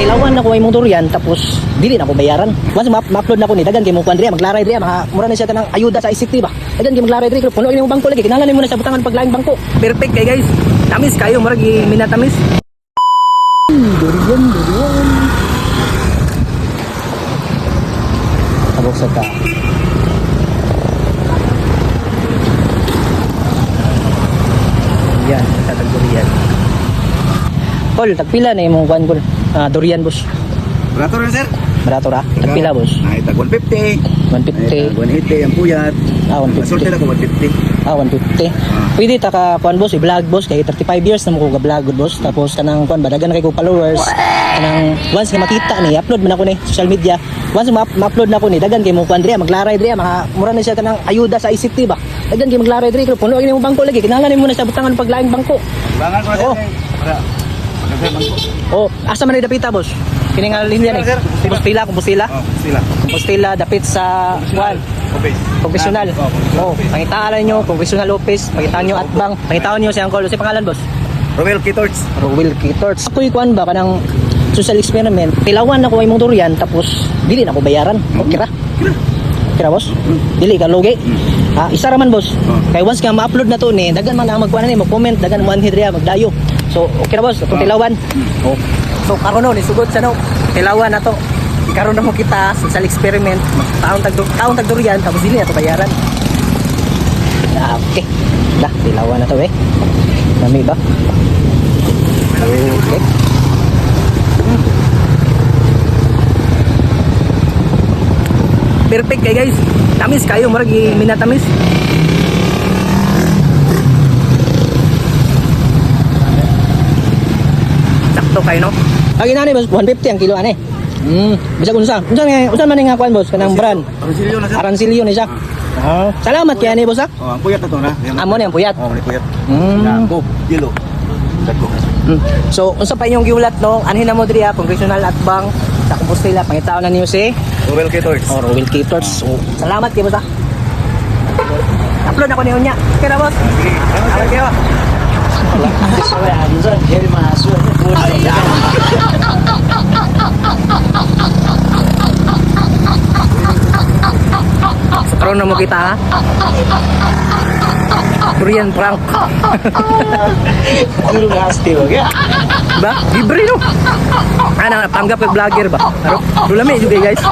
Tilawan na ko ay motor yan tapos dili na ko bayaran. Once ma- ma-upload na ko ni dagan kay mo kuan maglaray diya maka mura na siya tanang ayuda sa ICT ba. Dagan kay maglaray diya puno ini mo bangko lagi kinahanglan mo na sa butangan paglaing bangko. Perfect kay guys. Tamis kayo murag gi- minatamis. Durian durian. Tabok sa ta. Yan, sa durian. Kol, tagpila na imong kuan kol. Ah, durian boss. Barato rin, sir. Barato ra. Tagpila boss. Tag 150. 150. Ay, tag 180 ang puyat. Ah, 150. Masulti na ko 150. Ah, 150. Pwede ta ka kuan boss, i-vlog boss kay 35 years na mo ko ga-vlog boss. Tapos kanang kuan badagan kay ko followers. Kanang once nga makita ni upload man ako ni social media. Once ma- ma-upload na ko ni dagan kay mo kuan diya maglaray diya maka mura na siya kanang ayuda sa ICT ba. Dagan kay maglaray diya puno ini mo bangko lagi kinahanglan mo na sa butangan paglaing bangko. Bangan ko. Oh. eh, Para. Magkasay bangko. Oh, asa man dapita boss? Kini nga linya ni. Sir, sir. Kumpostila, kumpostila. Oh, sila. Kumpostila dapit sa kuan. Office. Professional. Oh, pangitaan nyo, professional office, pangitaan nyo atbang, pangitaan nyo si Uncle. Si pangalan, boss? Romel Kitorch. Rowell Kitorts. Ako'y kuan ba kanang social experiment. Tilawan ako ay motor yan, tapos dili na ko bayaran. Okay ra. Kira boss? Dili ka logi. Ah, isa ra man boss. Oh. Kay once nga ma-upload na to ni, dagan man ang magkuan ni, mag-comment, dagan mo anhid riya, magdayo. So, okay ra boss, itong Oh. tilawan. Oh. So, karon no, nisugod sa no, tilawan na to. Karon na mo kita social experiment, taon tag taon tag durian, tapos dili na to bayaran. Ah, okay. Dah, tilawan na to eh. Nami ba? Okay. Perfect kay guys. Tamis kayo, murag gi- minatamis. Sakto kayo no. Lagi na ni boss 150 ang kilo ane. Hmm, bisa unsa? Unsa nga unsa man nga kuan boss kanang brand? Rosilio na, sir. Aransilio ni siya. Ah. Salamat kay ani boss ah. Oh, ang puyat na to na. Amo ni ang puyat. Oh, ang puyat. Mm. Kilo. Dako. Hmm. So, unsa pa inyong giulat no? Anhin na mo diri ah, congressional at bang sa Compostela pangitaon na niyo si Romel Kitorch. or Will Caters. So, salamat kay boss ah. Upload ako ni unya. Kaya boss. Salamat kayo. Karon na mo kita ha. Korean prank. Dulu pasti oke. Ba? Libre no? Ano, tanggap kay vlogger ba? Pero, dulami juga guys.